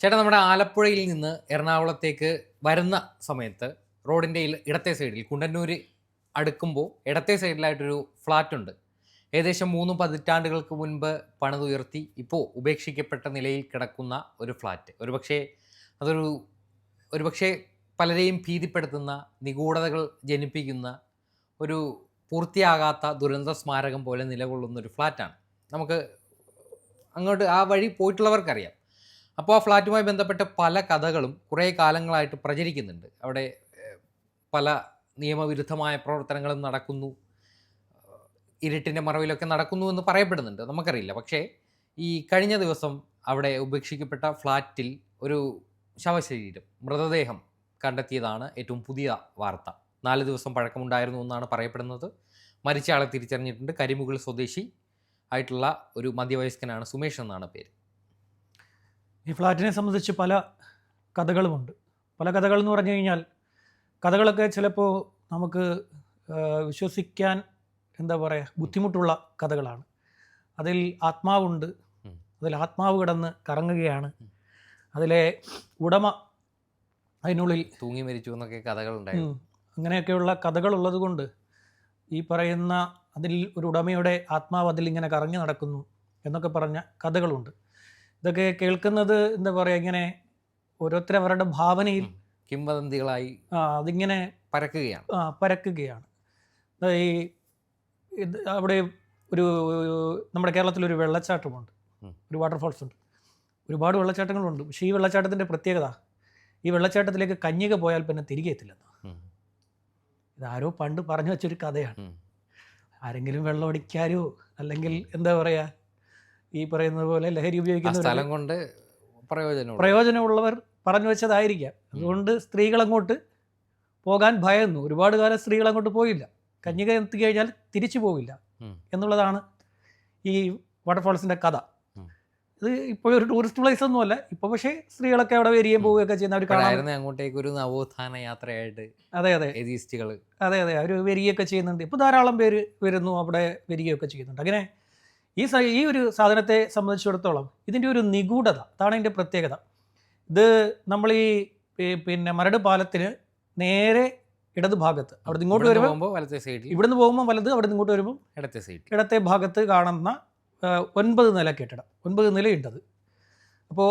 ചേട്ടാ നമ്മുടെ ആലപ്പുഴയിൽ നിന്ന് എറണാകുളത്തേക്ക് വരുന്ന സമയത്ത് റോഡിന്റെ ഇടത്തെ സൈഡിൽ കുണ്ടന്നൂർ അടുക്കുമ്പോൾ ഇടത്തെ സൈഡിലായിട്ടൊരു ഫ്ലാറ്റ് ഉണ്ട് ഏകദേശം മൂന്ന് പതിറ്റാണ്ടുകൾക്ക് മുൻപ് പണിതുയർത്തി ഇപ്പോൾ ഉപേക്ഷിക്കപ്പെട്ട നിലയിൽ കിടക്കുന്ന ഒരു ഫ്ലാറ്റ്. ഒരുപക്ഷേ അതൊരു ഒരുപക്ഷേ പലരെയും ഭീതിപ്പെടുത്തുന്ന നിഗൂഢതകൾ ജനിപ്പിക്കുന്ന ഒരു പൂർത്തിയാകാത്ത ദുരന്ത സ്മാരകം പോലെ നിലകൊള്ളുന്ന ഒരു ഫ്ലാറ്റാണ്. നമുക്ക് അങ്ങോട്ട് ആ വഴി പോയിട്ടുള്ളവർക്കറിയാം. അപ്പോൾ ആ ഫ്ലാറ്റുമായി ബന്ധപ്പെട്ട പല കഥകളും കുറേ കാലങ്ങളായിട്ട് പ്രചരിക്കുന്നുണ്ട്. അവിടെ പല നിയമവിരുദ്ധമായ പ്രവർത്തനങ്ങളും നടക്കുന്നു. ഇരുട്ടിന്റെ മറവിലൊക്കെ നടക്കുന്നു എന്ന് പറയപ്പെടുന്നുണ്ട്. നമുക്കറിയില്ല. പക്ഷേ ഈ കഴിഞ്ഞ ദിവസം അവിടെ ഉപേക്ഷിക്കപ്പെട്ട ഫ്ലാറ്റിൽ ഒരു ശവശരീരം മൃതദേഹം കണ്ടെത്തിയതാണ് ഏറ്റവും പുതിയ വാർത്ത. നാല് ദിവസം പഴക്കമുണ്ടായിരുന്നു എന്നാണ് പറയപ്പെടുന്നത്. മരിച്ച ആളെ തിരിച്ചറിഞ്ഞിട്ടുണ്ട്. കരിമുകൾ സ്വദേശി ആയിട്ടുള്ള ഒരു മധ്യവയസ്കനാണ് സുമേഷ് എന്നാണ് പേര്. ഈ ഫ്ലാറ്റിനെ സംബന്ധിച്ച് പല കഥകളുമുണ്ട്. പല കഥകൾ എന്ന് പറഞ്ഞു കഴിഞ്ഞാൽ കഥകളൊക്കെ ചിലപ്പോൾ നമുക്ക് വിശ്വസിക്കാൻ എന്താ പറയുക ബുദ്ധിമുട്ടുള്ള കഥകളാണ്. അതിൽ ആത്മാവുണ്ട്. അതിൽ ആത്മാവ് കിടന്ന് കറങ്ങുകയാണ്. അതിലെ ഉടമ അതിനുള്ളിൽ തൂങ്ങി മരിച്ചു എന്നൊക്കെ കഥകളുണ്ടായിരുന്നു അങ്ങനെയൊക്കെയുള്ള കഥകളുള്ളത് കൊണ്ട് ഈ പറയുന്ന അതിൽ ഒരു ഉടമയുടെ ആത്മാവ് അതിൽ ഇങ്ങനെ കറങ്ങി നടക്കുന്നു എന്നൊക്കെ പറഞ്ഞ കഥകളുണ്ട്. ഇതൊക്കെ കേൾക്കുന്നത് എന്താ പറയുക ഇങ്ങനെ ഓരോരുത്തർ അവരുടെ ഭാവനയിൽ കിംവദന്തികളായി ആ, അതിങ്ങനെ പരക്കുകയാണ്. ആ, പരക്കുകയാണ്. ഈ ഇത് അവിടെ ഒരു നമ്മുടെ കേരളത്തിൽ ഒരു വെള്ളച്ചാട്ടമുണ്ട്. ഒരു വാട്ടർഫോൾസ് ഉണ്ട്. ഒരുപാട് വെള്ളച്ചാട്ടങ്ങളുണ്ട്. പക്ഷേ ഈ വെള്ളച്ചാട്ടത്തിന്റെ പ്രത്യേകത ഈ വെള്ളച്ചാട്ടത്തിലേക്ക് കന്യക പോയാൽ പിന്നെ തിരികെ എത്തില്ലെന്ന്. ഇതാരോ പണ്ട് പറഞ്ഞു വെച്ചൊരു കഥയാണ്. ആരെങ്കിലും വെള്ളം അടിക്കാരോ? അല്ലെങ്കിൽ എന്താ പറയുക ഈ പറയുന്നത് പോലെ ലഹരി ഉപയോഗിക്കുന്ന സ്ഥലം കൊണ്ട് പ്രയോജനം പ്രയോജനമുള്ളവർ പറഞ്ഞു വെച്ചതായിരിക്കാം. അതുകൊണ്ട് സ്ത്രീകൾ അങ്ങോട്ട് പോകാൻ ഭയന്നു. ഒരുപാട് കാലം സ്ത്രീകൾ അങ്ങോട്ട് പോയില്ല. കന്യക എത്തി കഴിഞ്ഞാൽ തിരിച്ചു പോകില്ല എന്നുള്ളതാണ് ഈ വാട്ടർഫോൾസിന്റെ കഥ. ഇത് ഇപ്പോൾ ഒരു ടൂറിസ്റ്റ് പ്ലേസ് ഒന്നുമല്ല ഇപ്പോൾ പക്ഷേ സ്ത്രീകളൊക്കെ അവിടെ വരികയും പോവുകയൊക്കെ ചെയ്യുന്ന അവർ കാണാറുണ്ട് അങ്ങോട്ടേക്ക് ഒരു നവോത്ഥാന യാത്രയായിട്ട് അതെ അതെ. അതെ അതെ. അവർ വരികയൊക്കെ ചെയ്യുന്നുണ്ട്. ഇപ്പോൾ ധാരാളം പേര് വരുന്നു അവിടെ വരികയൊക്കെ ചെയ്യുന്നുണ്ട്. അങ്ങനെ ഈ സ ഈ ഒരു സാധനത്തെ സംബന്ധിച്ചിടത്തോളം ഇതിന്റെ ഒരു നിഗൂഢത അതാണ് ഇതിന്റെ പ്രത്യേകത. ഇത് നമ്മൾ ഈ പിന്നെ മരട് പാലത്തിന് നേരെ ഇടത് ഭാഗത്ത് അവിടെ ഇങ്ങോട്ട് വരുമ്പോൾ വലത്തെ സൈഡിൽ ഇവിടുന്ന് പോകുമ്പോൾ വലത് അവിടെ ഇങ്ങോട്ട് വരുമ്പോൾ ഇടത്തെ സൈഡ് ഇടത്തെ ഭാഗത്ത് കാണുന്ന ഒൻപത് നില കെട്ടിടം ഒൻപത് നിലയുണ്ടത്. അപ്പോൾ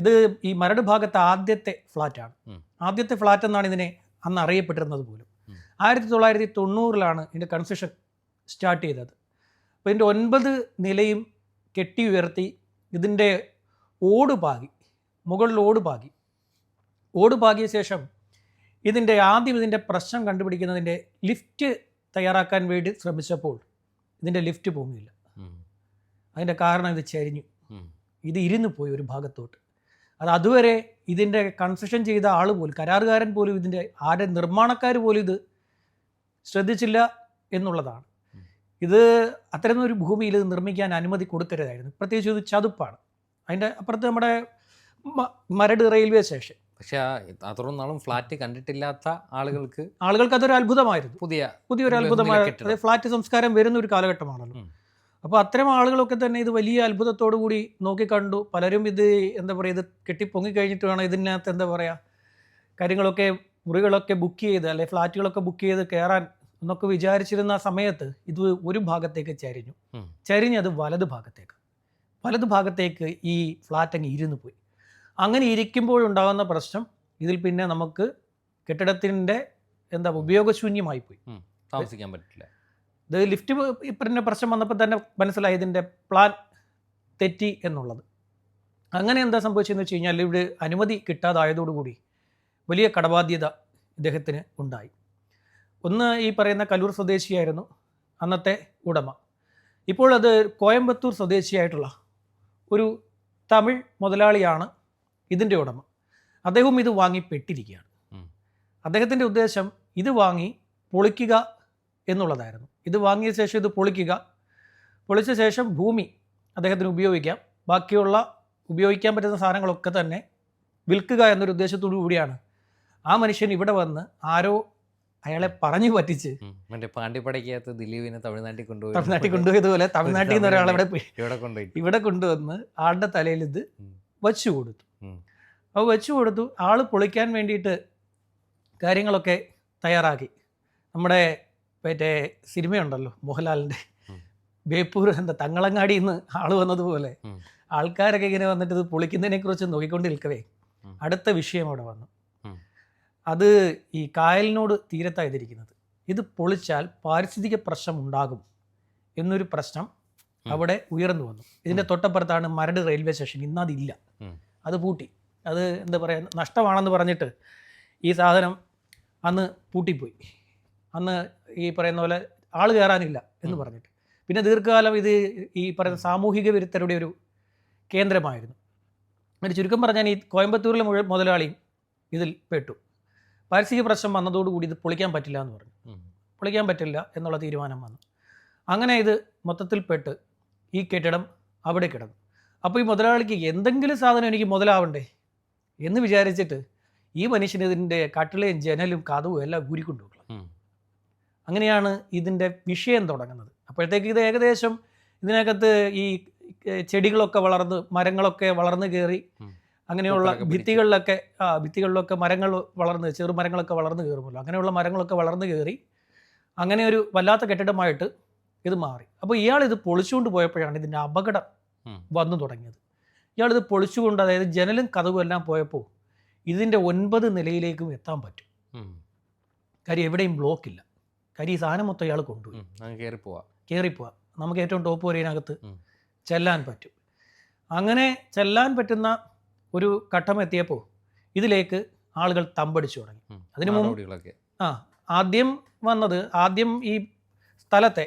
ഇത് ഈ മരട് ഭാഗത്തെ ആദ്യത്തെ ഫ്ലാറ്റാണ്. ആദ്യത്തെ ഫ്ലാറ്റ് എന്നാണ് ഇതിനെ അന്ന് അറിയപ്പെട്ടിരുന്നത് പോലും. ആയിരത്തി തൊള്ളായിരത്തി തൊണ്ണൂറിലാണ് ഇതിന്റെ കൺസ്ട്രക്ഷൻ സ്റ്റാർട്ട് ചെയ്തത്. അപ്പോൾ ഇതിന്റെ ഒൻപത് നിലയും കെട്ടി ഉയർത്തി ഇതിന്റെ ഓട് പാകി മുകളിൽ ഓട് പാകി ഓട് പാകിയ ശേഷം ഇതിന്റെ ആദ്യം ഇതിന്റെ പ്രശ്നം കണ്ടുപിടിക്കുന്നതിന്റെ ലിഫ്റ്റ് തയ്യാറാക്കാൻ വേണ്ടി ശ്രമിച്ചപ്പോൾ ഇതിന്റെ ലിഫ്റ്റ് പൊങ്ങിയില്ല ഉം. അതിന്റെ കാരണം ഇത് ചരിഞ്ഞു. ഇത് ഇരുന്ന് പോയി ഒരു ഭാഗത്തോട്ട് അത് അതുവരെ ഇതിന്റെ കൺസ്ട്രക്ഷൻ ചെയ്ത ആൾ പോലും കരാറുകാരൻ പോലും ഇതിന്റെ ആരെ നിർമ്മാണക്കാർ പോലും ഇത് ശ്രദ്ധിച്ചില്ല എന്നുള്ളതാണ്. ഇത് അത്തരമൊരു ഭൂമിയിൽ ഇത് നിർമ്മിക്കാൻ അനുമതി കൊടുക്കരുതായിരുന്നു. പ്രത്യേകിച്ച് ഇത് ചതുപ്പാണ്. അതിന്റെ അപ്പുറത്ത് നമ്മുടെ മരട് റെയിൽവേ സ്റ്റേഷൻ. പക്ഷേ അത്രയും നാളും ഫ്ലാറ്റ് കണ്ടിട്ടില്ലാത്ത ആളുകൾക്ക് ആളുകൾക്ക് അതൊരു അത്ഭുതമായിരുന്നു. പുതിയ പുതിയൊരു അത്ഭുതമായ ഫ്ലാറ്റ് സംസ്കാരം വരുന്ന ഒരു കാലഘട്ടമാണല്ലോ അപ്പോൾ അത്തരം ആളുകളൊക്കെ തന്നെ ഇത് വലിയ അത്ഭുതത്തോടു കൂടി നോക്കിക്കണ്ടു പലരും ഇത് എന്താ പറയുക ഇത് കെട്ടിപ്പൊങ്ങി കഴിഞ്ഞിട്ട് വേണം ഇതിനകത്ത് എന്താ പറയുക കാര്യങ്ങളൊക്കെ മുറികളൊക്കെ ബുക്ക് ചെയ്ത് അല്ലെ ഫ്ലാറ്റുകളൊക്കെ ബുക്ക് ചെയ്ത് കയറാൻ എന്നൊക്കെ വിചാരിച്ചിരുന്ന ആ സമയത്ത് ഇത് ഒരു ഭാഗത്തേക്ക് ചരിഞ്ഞു. ചരിഞ്ഞത് വലത് ഭാഗത്തേക്ക്. വലത് ഭാഗത്തേക്ക് ഈ ഫ്ലാറ്റ് അങ്ങ് ഇരുന്ന് പോയി. അങ്ങനെ ഇരിക്കുമ്പോഴുണ്ടാകുന്ന പ്രശ്നം ഇതിൽ പിന്നെ നമുക്ക് കെട്ടിടത്തിന്റെ എന്താ ഉപയോഗശൂന്യമായി പോയി. താമസിക്കാൻ പറ്റില്ല. ഇത് ലിഫ്റ്റ് പിന്നെ പ്രശ്നം വന്നപ്പോൾ തന്നെ മനസ്സിലായി ഇതിന്റെ പ്ലാൻ തെറ്റി എന്നുള്ളത്. അങ്ങനെ എന്താ സംഭവിച്ചതെന്ന് വെച്ച് കഴിഞ്ഞാൽ ഇവിടെ അനുമതി കിട്ടാതായതോടുകൂടി വലിയ കടബാധ്യത ഇദ്ദേഹത്തിന് ഉണ്ടായി. ഒന്ന് ഈ പറയുന്ന കലൂർ സ്വദേശിയായിരുന്നു അന്നത്തെ ഉടമ. ഇപ്പോൾ അത് കോയമ്പത്തൂർ സ്വദേശിയായിട്ടുള്ള ഒരു തമിഴ് മുതലാളിയാണ് ഇതിന്റെ ഉടമ. അദ്ദേഹവും ഇത് വാങ്ങി പെട്ടിരിക്കുകയാണ്. അദ്ദേഹത്തിന്റെ ഉദ്ദേശം ഇത് വാങ്ങി പൊളിക്കുക എന്നുള്ളതായിരുന്നു. ഇത് വാങ്ങിയ ശേഷം ഇത് പൊളിക്കുക. പൊളിച്ച ശേഷം ഭൂമി അദ്ദേഹത്തിന് ഉപയോഗിക്കാം. ബാക്കിയുള്ള ഉപയോഗിക്കാൻ പറ്റുന്ന സാധനങ്ങളൊക്കെ തന്നെ വിൽക്കുക എന്നൊരു ഉദ്ദേശത്തോടു കൂടിയാണ് ആ മനുഷ്യൻ ഇവിടെ വന്ന് ആരോ അയാളെ പറഞ്ഞു പറ്റിച്ച്. മറ്റേ പാണ്ടിപ്പടയ്ക്കകത്ത് ദിലീപിനെ തമിഴ്നാട്ടിൽ കൊണ്ടുപോയി. തമിഴ്നാട്ടിൽ കൊണ്ടുപോയതുപോലെ തമിഴ്നാട്ടിൽ നിന്ന് ഒരാളെ ഇവിടെ പോയി. ഇവിടെ കൊണ്ടുപോയി. ഇവിടെ കൊണ്ടുവന്ന് ആളുടെ തലയിൽ ഇത്. വച്ചു കൊടുത്തു. അപ്പൊ അപ്പോൾ വെച്ചു കൊടുത്തു. ആൾ പൊളിക്കാൻ വേണ്ടിയിട്ട് കാര്യങ്ങളൊക്കെ തയ്യാറാക്കി. നമ്മുടെ മറ്റേ സിനിമയുണ്ടല്ലോ മോഹൻലാലിന്റെ ബേപ്പൂർ എന്താ തങ്ങളങ്ങാടിയിൽ നിന്ന് ആൾ വന്നതുപോലെ ആൾക്കാരൊക്കെ ഇങ്ങനെ വന്നിട്ട് ഇത് പൊളിക്കുന്നതിനെക്കുറിച്ച് നോക്കിക്കൊണ്ട് നിൽക്കവേ. അടുത്ത വിഷയം അവിടെ വന്നു. അത് ഈ കായലിനോട് തീരത്തായിരിക്കുന്നത് ഇത് പൊളിച്ചാൽ പാരിസ്ഥിതിക പ്രശ്നം ഉണ്ടാകും എന്നൊരു പ്രശ്നം അവിടെ ഉയർന്നു വന്നു. ഇതിന്റെ തൊട്ടപ്പുറത്താണ് മരട് റെയിൽവേ സ്റ്റേഷൻ. ഇന്ന് അതില്ല. അത് പൂട്ടി. അത് എന്താ പറയുക നഷ്ടമാണെന്ന് പറഞ്ഞിട്ട് ഈ സാധനം അന്ന് പൂട്ടിപ്പോയി. അന്ന് ഈ പറയുന്ന പോലെ ആൾ കയറാനില്ല എന്ന് പറഞ്ഞിട്ട്. പിന്നെ ദീർഘകാലം ഇത് ഈ പറയുന്ന സാമൂഹിക വിരുദ്ധരുടെ ഒരു കേന്ദ്രമായിരുന്നു. എന്നിട്ട് ചുരുക്കം പറഞ്ഞാൽ ഈ കോയമ്പത്തൂരിലെ മുഴുവൻ മുതലാളിയും ഇതിൽ പെട്ടു. പാരിസ്ഥിതിക പ്രശ്നം വന്നതോടുകൂടി ഇത് പൊളിക്കാൻ പറ്റില്ല എന്ന് പറഞ്ഞു. പൊളിക്കാൻ പറ്റില്ല എന്നുള്ള തീരുമാനം വന്നു. അങ്ങനെ ഇത് മൊത്തത്തിൽ പെട്ട് ഈ കെട്ടിടം അവിടെ കിടന്നു. അപ്പോൾ ഈ മുതലാളിക്ക് എന്തെങ്കിലും സാധനം എനിക്ക് മുതലാവണ്ടേ എന്ന് വിചാരിച്ചിട്ട് ഈ മനുഷ്യന് ഇതിന്റെ കട്ടിളയും ജനലും കഥവും എല്ലാം ഊരിക്കൊണ്ടുപോകണം. അങ്ങനെയാണ് ഇതിന്റെ വിഷയം തുടങ്ങുന്നത്. അപ്പോഴത്തേക്ക് ഇത് ഏകദേശം ഇതിനകത്ത് ഈ ചെടികളൊക്കെ വളർന്ന് മരങ്ങളൊക്കെ വളർന്നു കയറി. അങ്ങനെയുള്ള. ഭിത്തികളിലൊക്കെ ആ ഭിത്തികളിലൊക്കെ മരങ്ങൾ വളർന്ന് ചെറുമരങ്ങളൊക്കെ വളർന്നു കയറുമല്ലോ. അങ്ങനെയുള്ള മരങ്ങളൊക്കെ വളർന്നു കയറി അങ്ങനെ ഒരു വല്ലാത്ത കെട്ടിടമായിട്ട് ഇത് മാറി. അപ്പോൾ ഇയാൾ ഇത് പൊളിച്ചുകൊണ്ട് പോയപ്പോഴാണ് ഇതിന്റെ അപകടം വന്നു തുടങ്ങിയത്. ഇയാൾ ഇത് പൊളിച്ചുകൊണ്ട് അതായത് ജനലും കഥവും എല്ലാം പോയപ്പോൾ ഇതിന്റെ ഒൻപത് നിലയിലേക്കും എത്താൻ പറ്റും. കാര്യം എവിടെയും ബ്ലോക്ക് ഇല്ല. കാര്യം ഈ സാധനം മൊത്തം ഇയാൾ കൊണ്ടുപോയി. കയറിപ്പോവാ കയറിപ്പോവാം നമുക്ക് ഏറ്റവും ടോപ്പ് വരെ ഉം. ചെല്ലാൻ പറ്റും. അങ്ങനെ ചെല്ലാൻ പറ്റുന്ന ഒരു ഘട്ടം എത്തിയപ്പോൾ ഇതിലേക്ക് ആളുകൾ തമ്പടിച്ചു തുടങ്ങി. അതിനു മുമ്പ് ആ ആദ്യം വന്നത് ആദ്യം ഈ സ്ഥലത്തെ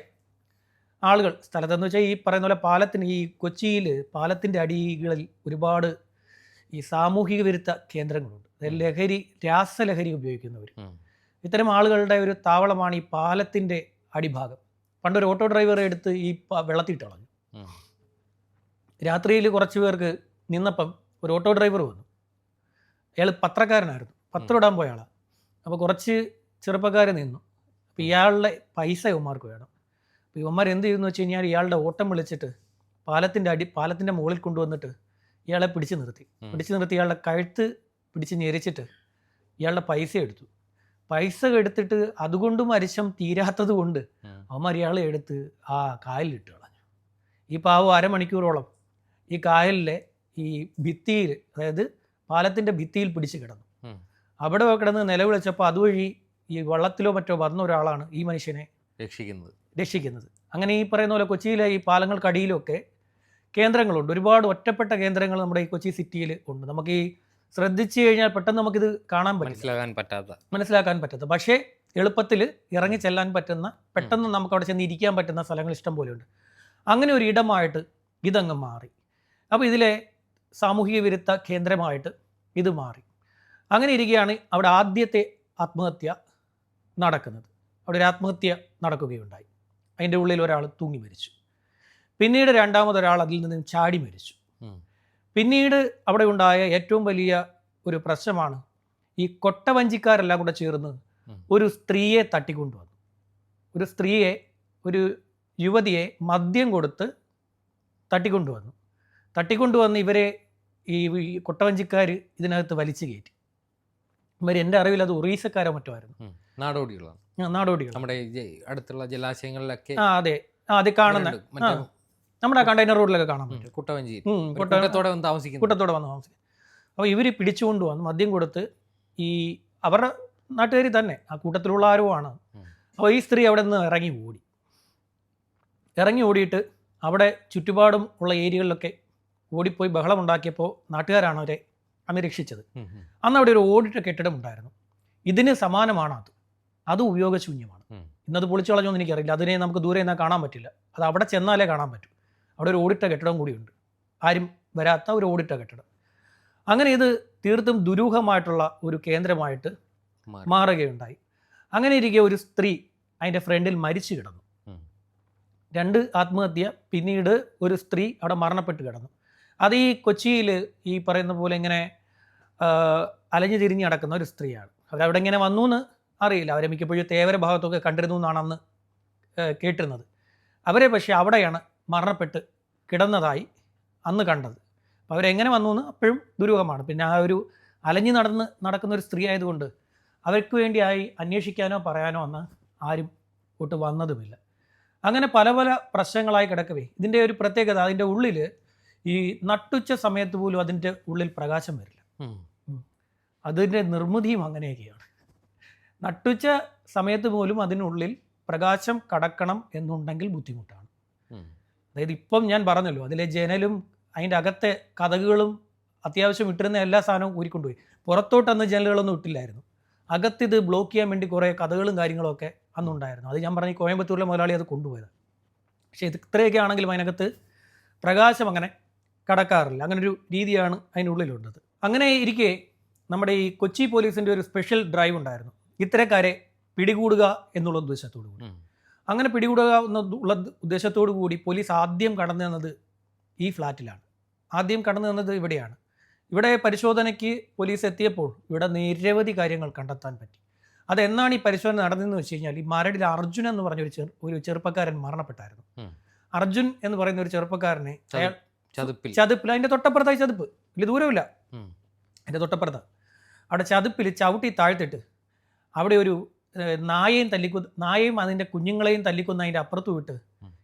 ആളുകൾ സ്ഥലത്തെന്ന് വെച്ചാൽ ഈ പറയുന്ന പോലെ പാലത്തിന് ഈ കൊച്ചിയിൽ പാലത്തിന്റെ അടികളിൽ ഒരുപാട് ഈ സാമൂഹിക വിരുദ്ധ കേന്ദ്രങ്ങളുണ്ട്. അതായത് ലഹരി രാസലഹരി ഉപയോഗിക്കുന്നവർ ഇത്തരം ആളുകളുടെ ഒരു താവളമാണ് ഈ പാലത്തിന്റെ അടിഭാഗം. പണ്ടൊരു ഓട്ടോ ഡ്രൈവറെ എടുത്ത് ഈ വെള്ളത്തിയിട്ട് കളഞ്ഞു രാത്രിയിൽ കുറച്ച് പേർക്ക് നിന്നപ്പം ഒരു ഓട്ടോ ഡ്രൈവർ വന്നു. അയാൾ പത്രക്കാരനായിരുന്നു. പത്രം ഇടാൻ പോയ ആളാണ് അപ്പോൾ കുറച്ച് ചെറുപ്പക്കാർ നിന്നു. അപ്പോൾ ഇയാളുടെ പൈസ ഇവന്മാർക്ക് വേണം. അപ്പോൾ ഇവന്മാർ എന്ത് ചെയ്യുന്നു വെച്ച് കഴിഞ്ഞാൽ ഇയാളുടെ ഓട്ടം വിളിച്ചിട്ട് പാലത്തിന്റെ അടി പാലത്തിന്റെ മുകളിൽ കൊണ്ടുവന്നിട്ട് ഇയാളെ പിടിച്ചു നിർത്തി. പിടിച്ചു നിർത്തി ഇയാളുടെ കഴുത്ത് പിടിച്ച് ഞെരിച്ചിട്ട് ഇയാളുടെ പൈസ എടുത്തു. പൈസ എടുത്തിട്ട് അതുകൊണ്ട് അരിശം തീരാത്തത് കൊണ്ട്. അവന്മാർ ഇയാളെ എടുത്ത് ആ കായലിലിട്ട് കളഞ്ഞു. ഈ പാവം അരമണിക്കൂറോളം ഈ കായലിലെ ഈ ഭിത്തിയിൽ അതായത് പാലത്തിന്റെ ഭിത്തിയിൽ പിടിച്ച് കിടന്നു. അവിടെ കിടന്ന് നിലവിളിച്ചപ്പോൾ അതുവഴി ഈ വള്ളത്തിലോ മറ്റോ വന്ന ഒരാളാണ് ഈ മനുഷ്യനെ രക്ഷിക്കുന്നത്. രക്ഷിക്കുന്നത്. അങ്ങനെ ഈ പറയുന്ന പോലെ കൊച്ചിയിലെ ഈ പാലങ്ങൾക്കടിയിലൊക്കെ കേന്ദ്രങ്ങളുണ്ട്. ഒരുപാട് ഒറ്റപ്പെട്ട കേന്ദ്രങ്ങൾ നമ്മുടെ ഈ കൊച്ചി സിറ്റിയിൽ ഉണ്ട്. നമുക്ക് ഈ ശ്രദ്ധിച്ചു കഴിഞ്ഞാൽ പെട്ടെന്ന് നമുക്കിത് കാണാൻ മനസ്സിലാക്കാൻ പറ്റാത്ത. മനസ്സിലാക്കാൻ പറ്റാത്ത. പക്ഷേ എളുപ്പത്തിൽ ഇറങ്ങി ചെല്ലാൻ പറ്റുന്ന പെട്ടെന്ന് നമുക്ക് അവിടെ ചെന്ന് ഇരിക്കാൻ പറ്റുന്ന സ്ഥലങ്ങൾ ഇഷ്ടം പോലെയുണ്ട്. അങ്ങനെ ഒരു ഇടമായിട്ട് ഇതങ്ങ് മാറി. അപ്പോൾ ഇതിലെ സാമൂഹിക വിരുദ്ധ കേന്ദ്രമായിട്ട് ഇത് മാറി. അങ്ങനെ ഇരിക്കുകയാണ് അവിടെ ആദ്യത്തെ ആത്മഹത്യ നടക്കുന്നത്. അവിടെ ഒരു ആത്മഹത്യ നടക്കുകയുണ്ടായി. അതിന്റെ ഉള്ളിൽ ഒരാൾ തൂങ്ങി മരിച്ചു. പിന്നീട് രണ്ടാമതൊരാൾ അതിൽ നിന്നും ചാടി മരിച്ചു. പിന്നീട് അവിടെ ഉണ്ടായ ഏറ്റവും വലിയ ഒരു പ്രശ്നമാണ് ഈ കൊട്ടവഞ്ചിക്കാരെല്ലാം കൂടെ ചേർന്ന് ഒരു സ്ത്രീയെ തട്ടിക്കൊണ്ടുവന്നു. ഒരു സ്ത്രീയെ ഒരു യുവതിയെ മദ്യം കൊടുത്ത് തട്ടിക്കൊണ്ടുവന്നു. തട്ടിക്കൊണ്ടുവന്ന് ഇവരെ ഈ കൊട്ടവഞ്ചിക്കാർ ഇതിനകത്ത് വലിച്ചു കയറ്റി. ഇവർ എന്റെ അറിവിൽ അത് ഒറീസക്കാരോ മറ്റോ ആയിരുന്നു. ഉം. നാടോടികളാണ്. നാടോടികൾ നമ്മുടെ അടുത്തുള്ള ജലാശയങ്ങളിലൊക്കെ ആ അതെ. അത് കാണുന്ന. നമ്മുടെ കണ്ടെയ്നർ റോഡിലൊക്കെ കാണാൻ പറ്റും. കുട്ടവഞ്ചി. കുട്ടത്തോടെ വന്ന് താമസിക്കും കുട്ടത്തോടെ വന്ന് താമസിക്കും. അപ്പോൾ ഇവർ പിടിച്ചുകൊണ്ട് വന്ന് മദ്യം കൊടുത്ത് ഈ അവരുടെ നാട്ടുകാരി തന്നെ ആ കൂട്ടത്തിലുള്ള ആരുമാണ്. ആണ് അപ്പോൾ ഈ സ്ത്രീ അവിടെ നിന്ന് ഇറങ്ങി ഓടി. ഇറങ്ങി ഓടിയിട്ട് അവിടെ ചുറ്റുപാടും ഉള്ള ഏരിയകളിലൊക്കെ ഓടിപ്പോയി ബഹളം ഉണ്ടാക്കിയപ്പോൾ നാട്ടുകാരാണ് അവരെ അന്ന് രക്ഷിച്ചത് ഉം, ഉം. അന്ന് അവിടെ ഒരു ഓടിട്ട കെട്ടിടം ഉണ്ടായിരുന്നു ഇതിന് സമാനമാണ് അത്. അത് ഉപയോഗശൂന്യമാണ്. ഇന്നത് പൊളിച്ചു കളഞ്ഞൊന്നും എനിക്കറിയില്ല. അതിനെ നമുക്ക് ദൂരെ നിന്നാൽ കാണാൻ പറ്റില്ല. അത് അവിടെ ചെന്നാലേ കാണാൻ പറ്റും. അവിടെ ഒരു ഓടിട്ട കെട്ടിടം കൂടിയുണ്ട്. ആരും വരാത്ത ഒരു ഓടിട്ട കെട്ടിടം. അങ്ങനെ ഇത് തീർത്തും ദുരൂഹമായിട്ടുള്ള ഒരു കേന്ദ്രമായിട്ട് മാറി. മാറുകയുണ്ടായി. അങ്ങനെ ഇരിക്കെ ഒരു സ്ത്രീ അതിന്റെ ഫ്രണ്ടിൽ മരിച്ചു കിടന്നു. രണ്ട് ആത്മഹത്യ പിന്നീട് ഒരു സ്ത്രീ അവിടെ മരണപ്പെട്ട് കിടന്നു. അത് ഈ കൊച്ചിയിൽ ഈ പറയുന്ന പോലെ ഇങ്ങനെ അലഞ്ഞു തിരിഞ്ഞ് നടക്കുന്ന ഒരു സ്ത്രീയാണ്. അവരവിടെ ഇങ്ങനെ വന്നു എന്ന് അറിയില്ല. അവരെ മിക്കപ്പോഴും തേവര ഭാഗത്തൊക്കെ കണ്ടിരുന്നു എന്നാണ് അന്ന് കേട്ടിരുന്നത്. അവരെ പക്ഷേ അവിടെയാണ് മരണപ്പെട്ട് കിടന്നതായി അന്ന് കണ്ടത്. അപ്പോൾ അവരെങ്ങനെ വന്നു എന്ന് അപ്പോഴും ദുരൂഹമാണ്. പിന്നെ ആ ഒരു അലഞ്ഞു നടന്ന് നടക്കുന്ന ഒരു സ്ത്രീ ആയതുകൊണ്ട് അവർക്ക് വേണ്ടിയായി അന്വേഷിക്കാനോ പറയാനോ അന്ന് ആരും ഒട്ട് വന്നതുമില്ല. അങ്ങനെ പല പല പ്രശ്നങ്ങളായി കിടക്കവേ. ഇതിന്റെ ഒരു പ്രത്യേകത അതിന്റെ ഉള്ളിൽ ഈ നട്ടുച്ച സമയത്ത് പോലും അതിന്റെ ഉള്ളിൽ പ്രകാശം വരില്ല. അതിന്റെ നിർമ്മിതിയും അങ്ങനെയൊക്കെയാണ്. നട്ടുച്ച സമയത്ത് പോലും അതിനുള്ളിൽ പ്രകാശം കടക്കണം എന്നുണ്ടെങ്കിൽ ബുദ്ധിമുട്ടാണ്. അതായത് ഇപ്പം ഞാൻ പറഞ്ഞല്ലോ അതിലെ ജനലും അതിന്റെ അകത്തെ കഥകളും അത്യാവശ്യം ഇട്ടിരുന്ന എല്ലാ സാധനവും ഊരിക്കൊണ്ടുപോയി. പുറത്തോട്ട് അന്ന് ജനലുകളൊന്നും ഇട്ടില്ലായിരുന്നു. അകത്തിത് ബ്ലോക്ക് ചെയ്യാൻ വേണ്ടി കുറേ കഥകളും കാര്യങ്ങളൊക്കെ അന്നുണ്ടായിരുന്നു. അത് ഞാൻ പറഞ്ഞു കോയമ്പത്തൂരിലെ മുതലാളി അത് കൊണ്ടുപോയത് പക്ഷേ ഇത് ഇത്രയൊക്കെ ആണെങ്കിലും അതിനകത്ത് പ്രകാശം അങ്ങനെ കടക്കാറില്ല. അങ്ങനെ ഒരു രീതിയാണ് അതിനുള്ളിലുള്ളത്. അങ്ങനെ ഇരിക്കെ നമ്മുടെ ഈ കൊച്ചി പോലീസിന്റെ ഒരു സ്പെഷ്യൽ ഡ്രൈവ് ഉണ്ടായിരുന്നു. ഇത്തരക്കാരെ പിടികൂടുക എന്നുള്ള ഉദ്ദേശത്തോടു കൂടി. അങ്ങനെ പിടികൂടുക എന്ന ഉള്ള ഉദ്ദേശത്തോടു കൂടി പോലീസ് ആദ്യം കടന്നു തന്നത് ഈ ഫ്ലാറ്റിലാണ്. ആദ്യം കടന്നു തന്നത് ഇവിടെയാണ്. ഇവിടെ പരിശോധനയ്ക്ക് പോലീസ് എത്തിയപ്പോൾ ഇവിടെ നിരവധി കാര്യങ്ങൾ കണ്ടെത്താൻ പറ്റി. അതെന്നാണ് ഈ പരിശോധന നടന്നതെന്ന് വെച്ച് കഴിഞ്ഞാൽ ഈ മരടിൽ അർജുൻ എന്ന് പറഞ്ഞ ഒരു ചെറു ഒരു ചെറുപ്പക്കാരൻ മരണപ്പെട്ടായിരുന്നു. അർജുൻ എന്ന് പറയുന്ന ഒരു ചെറുപ്പക്കാരനെ അയാൾ ചതുപ്പിൽ. ചതുപ്പിൽ. അതിന്റെ തൊട്ടപ്പുറത്തായി ചതുപ്പ്. വലിയ ദൂരമില്ല അതിന്റെ അതിന്റെ തൊട്ടപ്പുറത്ത്. അവിടെ ചതുപ്പിൽ ചവിട്ടി താഴ്ത്തിട്ട് അവിടെ ഒരു നായയും തല്ലിക്കു നായയും അതിന്റെ കുഞ്ഞുങ്ങളെയും തല്ലിക്കുന്ന അതിന്റെ അപ്പുറത്ത് വിട്ട്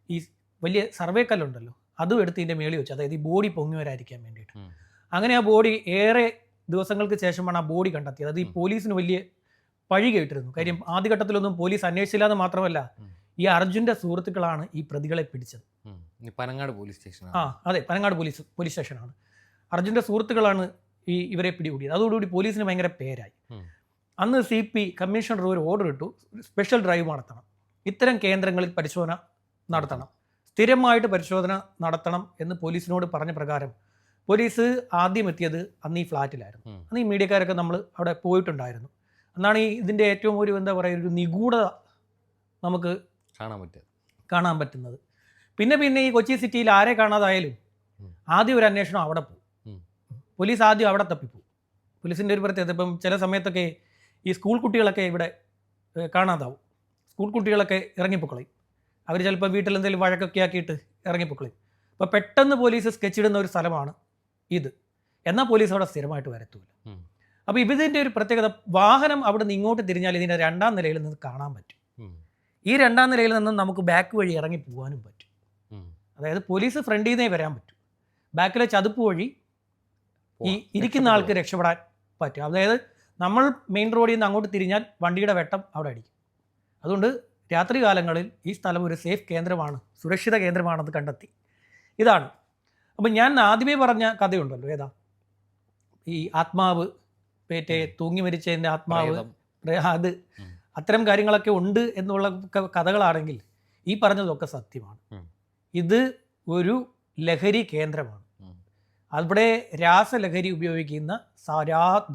ഈ വലിയ സർവേ കല്ലുണ്ടല്ലോ അതും എടുത്ത് ഇതിന്റെ മേളിൽ വെച്ചു അതായത് ഈ ബോഡി പൊങ്ങി വരാതിരിക്കാൻ വേണ്ടിയിട്ട് അങ്ങനെ ആ ബോഡി ഏറെ ദിവസങ്ങൾക്ക് ശേഷമാണ് ആ ബോഡി കണ്ടെത്തിയത്. അത് ഈ പോലീസിന് വലിയ പഴി കേട്ടിരുന്നു. കാര്യം ആദ്യഘട്ടത്തിലൊന്നും പോലീസ് അന്വേഷിച്ചില്ല എന്ന് മാത്രമല്ല ഈ അർജുന്റെ സുഹൃത്തുക്കളാണ് ഈ പ്രതികളെ പിടിച്ചത്. പനങ്ങാട് പോലീസ് സ്റ്റേഷൻ ആ അതെ പനങ്ങാട് പോലീസ് പോലീസ് സ്റ്റേഷനാണ്. അർജുന്റെ സുഹൃത്തുക്കളാണ് ഈ ഇവരെ പിടികൂടിയത്. അതോടുകൂടി പോലീസിന് ഭയങ്കര പേരായി. അന്ന് സി പി കമ്മീഷണർ ഒരു ഓർഡർ ഇട്ടു സ്പെഷ്യൽ ഡ്രൈവ് നടത്തണം. ഇത്തരം കേന്ദ്രങ്ങളിൽ പരിശോധന നടത്തണം. സ്ഥിരമായിട്ട് പരിശോധന നടത്തണം എന്ന് പോലീസിനോട് പറഞ്ഞ പ്രകാരം പോലീസ് ആദ്യം എത്തിയത് അന്ന് ഈ ഫ്ലാറ്റിലായിരുന്നു. അന്ന് ഈ മീഡിയക്കാരൊക്കെ നമ്മൾ അവിടെ പോയിട്ടുണ്ടായിരുന്നു. എന്നാണ് ഈ ഇതിന്റെ ഏറ്റവും ഒരു എന്താ പറയുക ഒരു നിഗൂഢത നമുക്ക് കാണാൻ പറ്റുന്നത് കാണാൻ പറ്റുന്നത്. പിന്നെ പിന്നെ ഈ കൊച്ചി സിറ്റിയിൽ ആരെ കാണാതായാലും ആദ്യം ഒരു അന്വേഷണം അവിടെ പോകും പോലീസ് ആദ്യം അവിടെ തപ്പിപ്പോവും. പോലീസിന്റെ ഒരു പ്രത്യേകത ഇപ്പം ചില സമയത്തൊക്കെ ഈ സ്കൂൾ കുട്ടികളൊക്കെ ഇവിടെ കാണാതാവും. സ്കൂൾ കുട്ടികളൊക്കെ ഇറങ്ങിപ്പൊക്കളയും. അവർ ചിലപ്പോൾ വീട്ടിൽ എന്തെങ്കിലും വഴക്കൊക്കെ ആക്കിയിട്ട് ഇറങ്ങിപ്പൊക്കളയും. അപ്പോൾ പെട്ടെന്ന് പോലീസ് സ്കെച്ച് ഇടുന്ന ഒരു സ്ഥലമാണ് ഇത്. എന്നാൽ പോലീസ് അവിടെ സ്ഥിരമായിട്ട് വരത്തൂല. അപ്പോൾ ഇതിന്റെ ഒരു പ്രത്യേകത വാഹനം അവിടെ നിന്ന് ഇങ്ങോട്ട് തിരിഞ്ഞാൽ ഇതിന്റെ രണ്ടാം നിലയിൽ നിന്ന് കാണാൻ പറ്റും. ഈ രണ്ടാം നിലയിൽ നിന്നും നമുക്ക് ബാക്ക് വഴി ഇറങ്ങി പോകാനും പറ്റും. അതായത് പോലീസ് ഫ്രണ്ടിൽ നിന്നേ വരാൻ പറ്റും. ബാക്കിലെ ചതുപ്പ് വഴി ഈ ഇരിക്കുന്ന ആൾക്ക് രക്ഷപ്പെടാൻ പറ്റും. അതായത് നമ്മൾ മെയിൻ റോഡിൽ നിന്ന് അങ്ങോട്ട് തിരിഞ്ഞാൽ വണ്ടിയുടെ വെട്ടം അവിടെ അടിക്കും. അതുകൊണ്ട് രാത്രി കാലങ്ങളിൽ ഈ സ്ഥലം ഒരു സേഫ് കേന്ദ്രമാണ് സുരക്ഷിത കേന്ദ്രമാണെന്ന് കണ്ടെത്തി. ഇതാണ്. അപ്പം ഞാൻ ആദ്യമേ പറഞ്ഞ കഥയുണ്ടല്ലോ ഏതാ? ഈ ആത്മാവ് പേറ്റേ തൂങ്ങി മരിച്ചതിന്റെ ആത്മാവ്. അത് അത്തരം കാര്യങ്ങളൊക്കെ ഉണ്ട് എന്നുള്ള കഥകളാണെങ്കിൽ ഈ പറഞ്ഞതൊക്കെ സത്യമാണ്. ഇത് ഒരു ലഹരി കേന്ദ്രമാണ്. അവിടെ രാസലഹരി ഉപയോഗിക്കുന്ന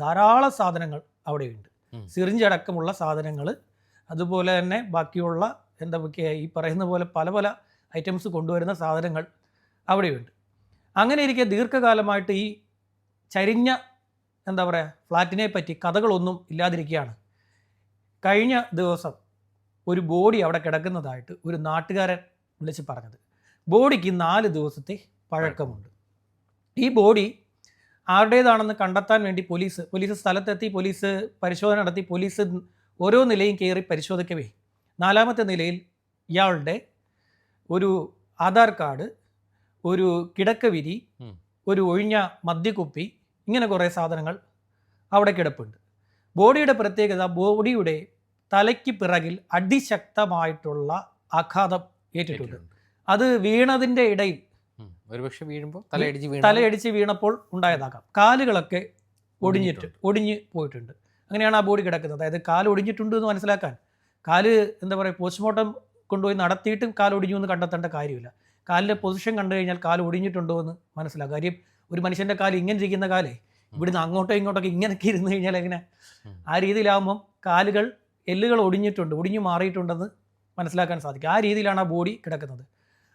ധാരാളം സാധനങ്ങൾ അവിടെയുണ്ട്. സിറിഞ്ചടക്കമുള്ള സാധനങ്ങൾ അതുപോലെ തന്നെ ബാക്കിയുള്ള എന്താ ഈ പറയുന്ന പോലെ പല പല ഐറ്റംസ് കൊണ്ടുവരുന്ന സാധനങ്ങൾ അവിടെയുണ്ട്. അങ്ങനെ ഇരിക്കെ ദീർഘകാലമായിട്ട് ഈ ചരിഞ്ഞ എന്താ പറയുക ഫ്ലാറ്റിനെ പറ്റി കഥകളൊന്നും ഇല്ലാതിരിക്കുകയാണ് കഴിഞ്ഞ ദിവസം ഒരു ബോഡി അവിടെ കിടക്കുന്നതായിട്ട് ഒരു നാട്ടുകാരൻ വിളിച്ച് പറഞ്ഞത്. ബോഡിക്ക് നാല് ദിവസത്തെ പഴക്കമുണ്ട് ഈ ബോഡി ആരുടേതാണെന്ന് കണ്ടെത്താൻ വേണ്ടി പോലീസ് പോലീസ് സ്ഥലത്തെത്തി പോലീസ് പരിശോധന നടത്തി പോലീസ് ഓരോ നിലയും കയറി പരിശോധിക്കവേ നാലാമത്തെ നിലയിൽ ഇയാളുടെ ഒരു ആധാർ കാർഡ് ഒരു കിടക്കവിരി. ഒരു ഒഴിഞ്ഞ മദ്യക്കുപ്പി ഇങ്ങനെ കുറേ സാധനങ്ങൾ അവിടെ കിടപ്പുണ്ട് ബോഡിയുടെ പ്രത്യേകത ബോഡിയുടെ തലയ്ക്ക് പിറകിൽ അതിശക്തമായിട്ടുള്ള ആഘാതം ഏറ്റിട്ടുണ്ട്. അത് വീണതിന്റെ ഇടയിൽ. ഒരുപക്ഷെ വീഴുമ്പോൾ തലയടിച്ച് തലയടിച്ച് വീണപ്പോൾ ഉണ്ടായതാകാം. കാലുകളൊക്കെ ഒടിഞ്ഞിട്ട്. ഒടിഞ്ഞ് പോയിട്ടുണ്ട്. അങ്ങനെയാണ് ആ ബോഡി കിടക്കുന്നത്. അതായത് കാൽ ഒടിഞ്ഞിട്ടുണ്ട് എന്ന് മനസ്സിലാക്കാൻ. കാൽ എന്താ പറയുക പോസ്റ്റ്മോർട്ടം കൊണ്ടുപോയി നടത്തിയിട്ടും കാൽ ഒടിഞ്ഞു എന്ന് കണ്ടെത്തേണ്ട കാര്യമില്ല. കാലിന്റെ പൊസിഷൻ കണ്ടു കഴിഞ്ഞാൽ കാൽ ഒടിഞ്ഞിട്ടുണ്ടോ എന്ന് മനസ്സിലാക്കാം കാര്യം ഒരു മനുഷ്യന്റെ കാൽ ഇങ്ങനെ ഇരിക്കുന്ന കാലേ ഇവിടുന്ന് അങ്ങോട്ടോ ഇങ്ങോട്ടൊക്കെ ഇങ്ങനെയൊക്കെ ഇരുന്ന് കഴിഞ്ഞാൽ എങ്ങനെ? ആ രീതിയിലാവുമ്പം കാലുകൾ എല്ലുകൾ ഒടിഞ്ഞിട്ടുണ്ട് ഒടിഞ്ഞു മാറിയിട്ടുണ്ടെന്ന് മനസ്സിലാക്കാൻ സാധിക്കും. ആ രീതിയിലാണ് ആ ബോഡി കിടക്കുന്നത്.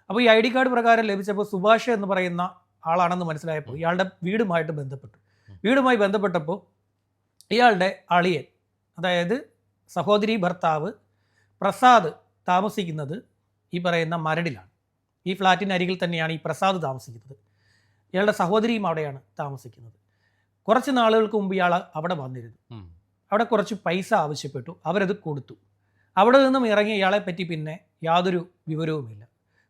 അപ്പോൾ ഈ ഐ ഡി കാർഡ് പ്രകാരം ലഭിച്ചപ്പോൾ സുഭാഷ് എന്ന് പറയുന്ന ആളാണെന്ന് മനസ്സിലായപ്പോൾ ഇയാളുടെ വീടുമായിട്ട് ബന്ധപ്പെട്ടു. വീടുമായി ബന്ധപ്പെട്ടപ്പോൾ ഇയാളുടെ അളിയൻ അതായത് സഹോദരി ഭർത്താവ് പ്രസാദ് താമസിക്കുന്നത് ഈ പറയുന്ന മരടിലാണ്. ഈ ഫ്ലാറ്റിന്റെ അരികിൽ തന്നെയാണ് ഈ പ്രസാദ് താമസിക്കുന്നത്. ഇയാളുടെ സഹോദരിയും അവിടെയാണ് താമസിക്കുന്നത്. കുറച്ച് നാളുകൾക്ക് മുമ്പ് ഇയാൾ അവിടെ വന്നിരുന്നു. അവിടെ കുറച്ച് പൈസ ആവശ്യപ്പെട്ടു. അവരത് കൊടുത്തു. അവിടെ നിന്നും ഇറങ്ങിയ ഇയാളെ പറ്റി പിന്നെ യാതൊരു വിവരവുമില്ല.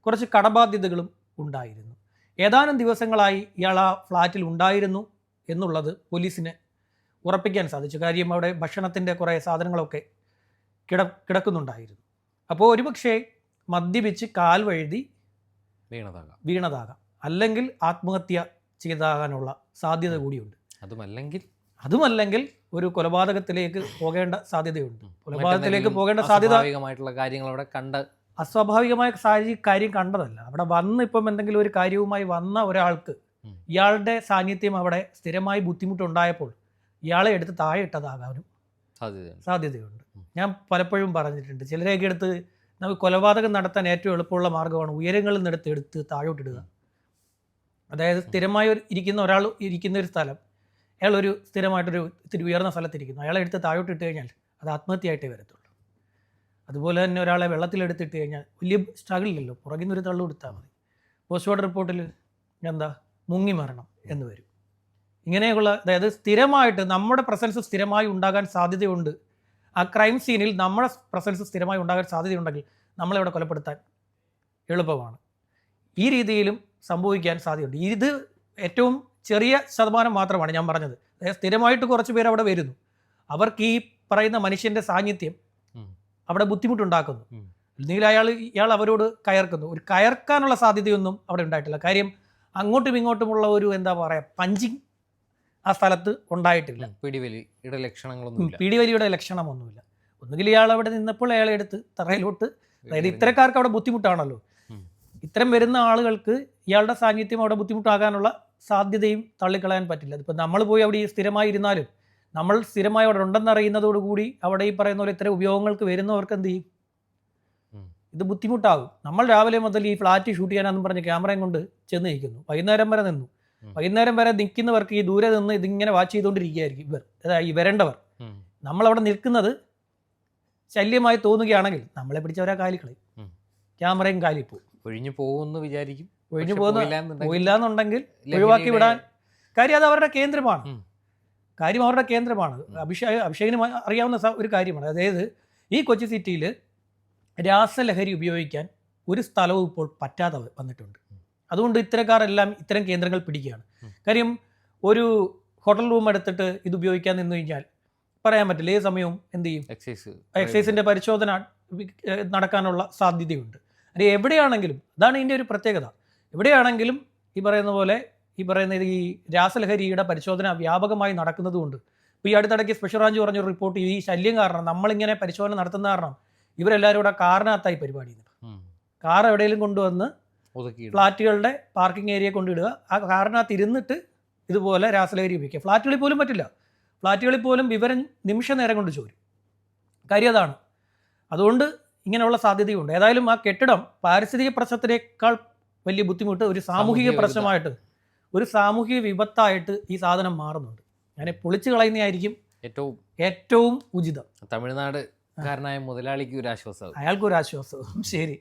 കുറച്ച് കടബാധ്യതകളും ഉണ്ടായിരുന്നു. ഏതാനും ദിവസങ്ങളായി ഇയാൾ ആ ഫ്ലാറ്റിൽ ഉണ്ടായിരുന്നു എന്നുള്ളത് പോലീസിന് ഉറപ്പിക്കാൻ സാധിച്ചു. കാര്യം അവിടെ ഭക്ഷണത്തിന്റെ കുറേ സാധനങ്ങളൊക്കെ കിട കിടക്കുന്നുണ്ടായിരുന്നു. അപ്പോൾ ഒരുപക്ഷെ മദ്യപിച്ച് കാൽ വഴുതി വീണതാകാം. വീണതാകാം. അല്ലെങ്കിൽ ആത്മഹത്യ ചെയ്താകാനുള്ള സാധ്യത കൂടിയുണ്ട്. അതുമല്ലെങ്കിൽ അതുമല്ലെങ്കിൽ ഒരു കൊലപാതകത്തിലേക്ക് പോകേണ്ട സാധ്യതയുണ്ട്. കൊലപാതകത്തിലേക്ക് പോകേണ്ട സാധ്യത കാര്യങ്ങൾ അവിടെ കണ്ട് അസ്വാഭാവികമായ സാഹചര്യ കാര്യം കണ്ടതല്ല. അവിടെ വന്ന് ഇപ്പം എന്തെങ്കിലും ഒരു കാര്യവുമായി വന്ന ഒരാൾക്ക് ഇയാളുടെ സാന്നിധ്യം അവിടെ സ്ഥിരമായി ബുദ്ധിമുട്ടുണ്ടായപ്പോൾ ഇയാളെ എടുത്ത് താഴെ ഇട്ടതാകാനും സാധ്യതയുണ്ട്. ഞാൻ പലപ്പോഴും പറഞ്ഞിട്ടുണ്ട് ചിലരെയൊക്കെ എടുത്ത് നമുക്ക് കൊലപാതകം നടത്താൻ ഏറ്റവും എളുപ്പമുള്ള മാർഗമാണ് ഉയരങ്ങളിൽ നിന്നെടുത്ത് എടുത്ത് താഴോട്ടിടുക അതായത് സ്ഥിരമായി ഇരിക്കുന്ന ഒരാൾ ഇരിക്കുന്ന ഒരു സ്ഥലം അയാൾ ഒരു സ്ഥിരമായിട്ടൊരു ഇത്തിരി ഉയർന്ന സ്ഥലത്തിരിക്കുന്നു അയാളെ എടുത്ത് താഴോട്ട് ഇട്ട് കഴിഞ്ഞാൽ അത് ആത്മഹത്യയായിട്ടേ വരത്തുള്ളൂ. അതുപോലെ തന്നെ ഒരാളെ വെള്ളത്തിലെടുത്തിട്ട് കഴിഞ്ഞാൽ വലിയ സ്ട്രഗിൾ ഇല്ലല്ലോ. പുറകിൽ നിന്നൊരു തള്ളു കൊടുത്താൽ മതി. പോസ്റ്റ്മോർട്ടം റിപ്പോർട്ടിൽ എന്താ? മുങ്ങി മരണം എന്ന് വരും. ഇങ്ങനെയുള്ള അതായത് സ്ഥിരമായിട്ട് നമ്മുടെ പ്രസൻസ് സ്ഥിരമായി ഉണ്ടാകാൻ സാധ്യതയുണ്ട്. ആ ക്രൈം സീനിൽ നമ്മുടെ പ്രസൻസ് സ്ഥിരമായി ഉണ്ടാകാൻ സാധ്യതയുണ്ടെങ്കിൽ നമ്മളിവിടെ കൊലപ്പെടുത്താൻ എളുപ്പമാണ്. ഈ രീതിയിലും സംഭവിക്കാൻ സാധ്യതയുണ്ട്. ഇത് ഏറ്റവും ചെറിയ ശതമാനം മാത്രമാണ് ഞാൻ പറഞ്ഞത്. അതായത് സ്ഥിരമായിട്ട് കുറച്ച് പേർ അവിടെ വരുന്നു. അവർക്ക് ഈ പറയുന്ന മനുഷ്യന്റെ സാന്നിധ്യം. അവിടെ ബുദ്ധിമുട്ടുണ്ടാക്കുന്നു. അല്ലെങ്കിൽ അയാൾ ഇയാൾ അവരോട് കയർക്കുന്നു. ഒരു കയർക്കാനുള്ള സാധ്യതയൊന്നും അവിടെ ഉണ്ടായിട്ടില്ല. കാര്യം അങ്ങോട്ടും ഇങ്ങോട്ടുമുള്ള ഒരു എന്താ പറയുക പഞ്ചിങ് ആ സ്ഥലത്ത് ഉണ്ടായിട്ടില്ല. പിടിവലിയുടെ ലക്ഷണങ്ങളൊന്നും പിടിവലിയുടെ ലക്ഷണമൊന്നുമില്ല. ഒന്നുകിൽ ഇയാൾ അവിടെ നിന്നപ്പോൾ അയാളെ എടുത്ത് തറയിലോട്ട് അതായത് ഇത്തരക്കാർക്ക് അവിടെ ബുദ്ധിമുട്ടാണല്ലോ. ഇത്തരം വരുന്ന ആളുകൾക്ക് ഇയാളുടെ സാന്നിധ്യം അവിടെ ബുദ്ധിമുട്ടാകാനുള്ള സാധ്യതയും തള്ളിക്കളയാൻ പറ്റില്ല. ഇപ്പം നമ്മൾ പോയി അവിടെ സ്ഥിരമായി ഇരുന്നാലും നമ്മൾ സ്ഥിരമായി അവിടെ ഉണ്ടെന്നറിയുന്നതോടുകൂടി അവിടെ ഈ പറയുന്ന പോലെ ഇത്തരം ഉപയോഗങ്ങൾക്ക് വരുന്നവർക്ക് എന്ത് ചെയ്യും? ഇത് ബുദ്ധിമുട്ടാകും. നമ്മൾ രാവിലെ മുതൽ ഈ ഫ്ലാറ്റ് ഷൂട്ട് ചെയ്യാനെന്നും പറഞ്ഞ് ക്യാമറയും കൊണ്ട് ചെന്ന് നിൽക്കുന്നു. വൈകുന്നേരം വരെ നിന്നു. വൈകുന്നേരം വരെ നിൽക്കുന്നവർക്ക് ഈ ദൂരെ നിന്ന് ഇതിങ്ങനെ വാച്ച് ചെയ്തുകൊണ്ടിരിക്കുകയായിരിക്കും ഇവർ. അതായത് ഈ വരേണ്ടവർ. നമ്മൾ നമ്മളവിടെ നിൽക്കുന്നത് ശല്യമായി തോന്നുകയാണെങ്കിൽ നമ്മളെ പിടിച്ചവരാ കാലിക്കളയും. ക്യാമറയും കാലി പോകും. ഒഴിഞ്ഞു പോകുമെന്ന് വിചാരിക്കും. ഒഴിഞ്ഞു പോകുന്ന പോയില്ല എന്നുണ്ടെങ്കിൽ ഒഴിവാക്കി വിടാൻ കാര്യം അത് അവരുടെ കേന്ദ്രമാണ്. കാര്യം അവരുടെ കേന്ദ്രമാണ് അഭിഷേക് അഭിഷേകിന് അറിയാവുന്ന ഒരു കാര്യമാണ്. അതായത് ഈ കൊച്ചി സിറ്റിയിൽ രാസലഹരി ഉപയോഗിക്കാൻ ഒരു സ്ഥലവും ഇപ്പോൾ പറ്റാതെ വന്നിട്ടുണ്ട്. അതുകൊണ്ട് ഇത്തരക്കാരെല്ലാം ഇത്തരം കേന്ദ്രങ്ങൾ പിടിക്കുകയാണ്. കാര്യം ഒരു ഹോട്ടൽ റൂം എടുത്തിട്ട് ഇത് ഉപയോഗിക്കാൻ നിന്ന് കഴിഞ്ഞാൽ പറയാൻ പറ്റില്ല. ഏത് സമയവും എന്ത് ചെയ്യും? എക്സൈസ് എക്സൈസിന്റെ പരിശോധന നടക്കാനുള്ള സാധ്യതയുണ്ട്. അല്ലെങ്കിൽ എവിടെയാണെങ്കിലും അതാണ് ഇതിന്റെ ഒരു പ്രത്യേകത. എവിടെയാണെങ്കിലും ഈ പറയുന്ന പോലെ ഈ പറയുന്ന ഈ രാസലഹരിയുടെ പരിശോധന വ്യാപകമായി നടക്കുന്നതുകൊണ്ട്. ഇപ്പോൾ ഈ അടുത്തിടയ്ക്ക് സ്പെഷ്യൽ ബ്രാഞ്ച് പറഞ്ഞൊരു റിപ്പോർട്ട് ഈ ശല്യം കാരണം നമ്മളിങ്ങനെ പരിശോധന നടത്തുന്ന കാരണം ഇവരെല്ലാവരും കൂടെ കാറിനകത്തായി പരിപാടി കാർ എവിടെയെങ്കിലും കൊണ്ടുവന്ന് ഫ്ലാറ്റുകളുടെ പാർക്കിംഗ് ഏരിയ കൊണ്ടിടുക. ആ കാറിനകത്ത് ഇരുന്നിട്ട് ഇതുപോലെ രാസലഹരി ഉപയോഗിക്കുക. ഫ്ലാറ്റുകളിൽ പോലും പറ്റില്ല. ഫ്ലാറ്റുകളിൽ പോലും വിവരം നിമിഷ നേരം കൊണ്ട് ചോരും. കാര്യം അതാണ്. അതുകൊണ്ട് ഇങ്ങനെയുള്ള സാധ്യതയുണ്ട്. ഏതായാലും ആ കെട്ടിടം പാരിസ്ഥിതിക പ്രശ്നത്തിനേക്കാൾ വലിയ ബുദ്ധിമുട്ട് ഒരു സാമൂഹിക പ്രശ്നമായിട്ട് ഒരു സാമൂഹിക വിപത്തായിട്ട് ഈ സാധനം മാറുന്നുണ്ട്. അങ്ങനെ പൊളിച്ചു കളയുന്നതായിരിക്കും ഏറ്റവും ഏറ്റവും ഉചിതം. തമിഴ്നാട് കാരണമായ മുതലാളിക്ക് ഒരു ആശ്വാസം അയാൾക്കൊരു ആശ്വാസവും ശരി.